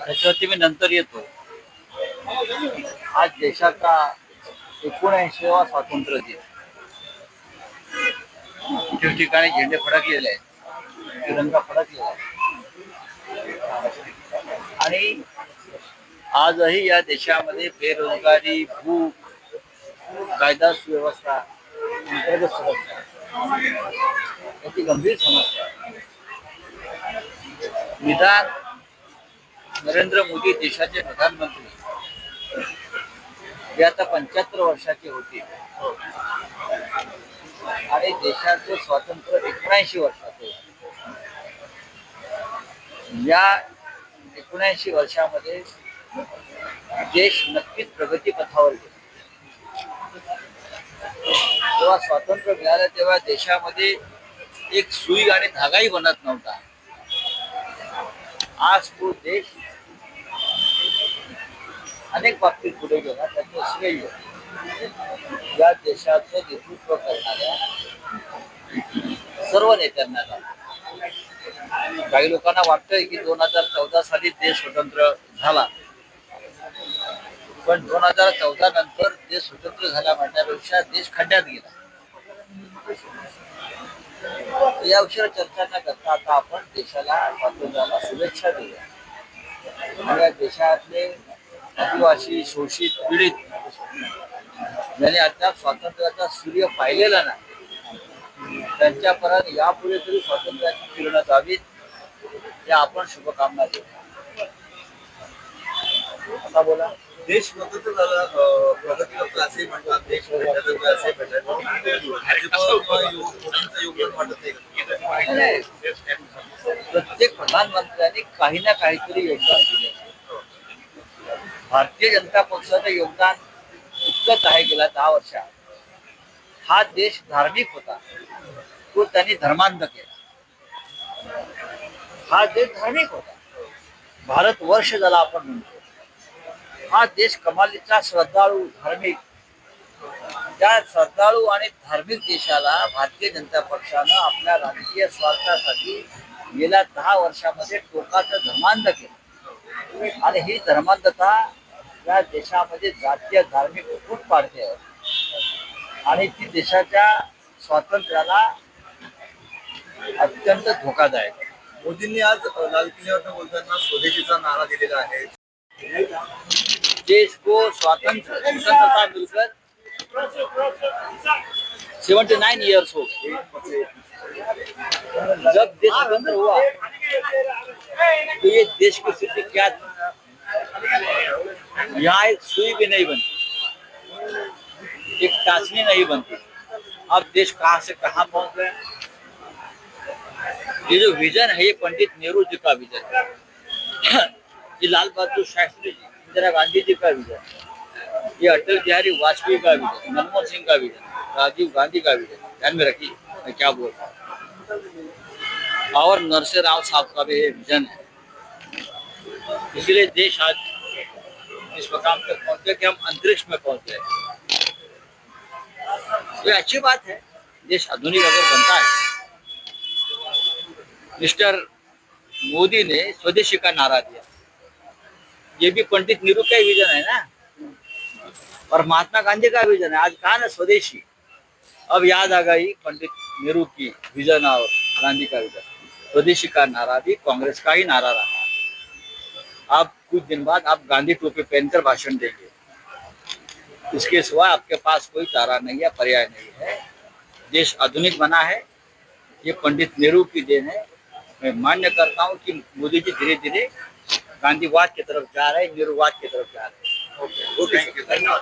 त्याच्यावरती मी नंतर येतो. आज देशाचा एकोणऐंशीवा स्वातंत्र्य दिन. ठिकठिकाणी झेंडे फडकलेले आहेत. तिरंगा फडकलेला आहे. आणि आजही या देशामध्ये बेरोजगारी भूक कायदा सुव्यवस्था अंतर्गत सुरक्षा याची गंभीर समस्या निदान नरेंद्र मोदी देशाचे प्रधानमंत्री. हे आता पंच्याहत्तर वर्षाचे होते. आणि देशाचं स्वातंत्र्य एकोणऐंशी वर्षाचे या एकोणऐंशी वर्षामध्ये देश नक्कीच प्रगती पथावर गेला जेव्हा स्वातंत्र्य मिळालं तेव्हा देशामध्ये एक सुई आणि धागाही बनत नव्हता. आज तो देश अनेक बाबतीत पुढे गेला त्याचं श्रेय. या देशाचं नेतृत्व करणाऱ्या सर्व नेत्यांना झालं. काही लोकांना वाटतंय की दोन हजार चौदा साली देश स्वतंत्र झाला. पण दोन हजार चौदा नंतर देश स्वतंत्र झाला म्हणण्यापेक्षा देश खड्ड्यात गेला. याविषयी या चर्चा न करता आता आपण देशाला स्वातंत्र्याला शुभेच्छा देऊया. आणि या देशातले आदिवासी शोषित पीडित. ज्यांनी अद्याप स्वातंत्र्याचा सूर्य पाहिलेला नाही त्यांच्यापर्यंत यापुढे तरी स्वातंत्र्याची किरणं जावीत या आपण शुभकामना देऊ आता बोला. देश स्वतंत्र झाला करतो असे म्हणतात देश असे? प्रत्येक प्रधानमंत्र्यांनी काही ना काहीतरी योगदान दिले. भारतीय जनता पक्षाचं योगदान इतकंच आहे गेल्या दहा वर्षात. हा देश धार्मिक होता. तो त्यांनी धर्मांध केला. हा देश धार्मिक होता. भारत वर्ष झाला आपण म्हणतो हा देश कमालीचा श्रद्धाळू धार्मिक. त्या श्रद्धाळू आणि धार्मिक देशाला भारतीय जनता पक्षानं आपल्या राजकीय स्वार्थासाठी गेल्या दहा वर्षामध्ये टोकाचं धर्मांध केलं. आणि ही धर्मांधता या देशामध्ये जातीय धार्मिक फूट पाडते. आणि ती देशाच्या स्वातंत्र्याला अत्यंत धोकादायक. मोदींनी आज लाल किल्ल्यावर बोलताना स्वदेशीचा नारा दिलेला आहे. देश को स्वतंत्र स्वतंत्रता मिलकर? सेवेंटी नाइन ईयर्स हो गए। जब देश स्वतंत्र हुआ तो ये देश की स्थिति क्या यहाँ एक सुई भी नहीं बनती। एक टाचनी नहीं बनती। अब देश कहाँ से कहाँ पहुँच गए ये जो विजन है, ये पंडित नेहरू जी का विजन ये लाल बहादुर शास्त्री जी, इंदिरा गांधी जी का विजन ये अटल बिहारी वाजपेयी का विजन मनमोहन सिंह का विजन राजीव गांधी का विजन ध्यान में रखिए, मैं क्या बोल रहा हूँ। और नरसिंह राव साहब का भी विजन है। इसलिए देश आज इस मकाम तक पहुँचे कि हम अंतरिक्ष में पहुँच। गए ये अच्छी बात है, देश आधुनिक अगर बनता है। मिस्टर मोदी ने स्वदेशी का नारा दिया। ये भी पंडित नेहरू का विजन है ना? और महात्मा गांधी का विजन है। आज कहा ना स्वदेशी। अब याद आ गई पंडित नेहरू की विजन और गांधी का विजन। स्वदेशी का नारा भी कांग्रेस का ही नारा रहा। आप कुछ दिन बाद आप गांधी टोपी पहनकर भाषण देंगे। इसके सिवा आपके पास कोई तारा नहीं है पर्याय नहीं है। देश आधुनिक बना है। ये पंडित नेहरू की देन है। मैं मान्य करता हूँ कि मोदी जी धीरे धीरे गांधीवाद की तरफ़ जा रहे हैं नेहरूवाद की तरफ़ जा रहे हैं। ओके धन्यवाद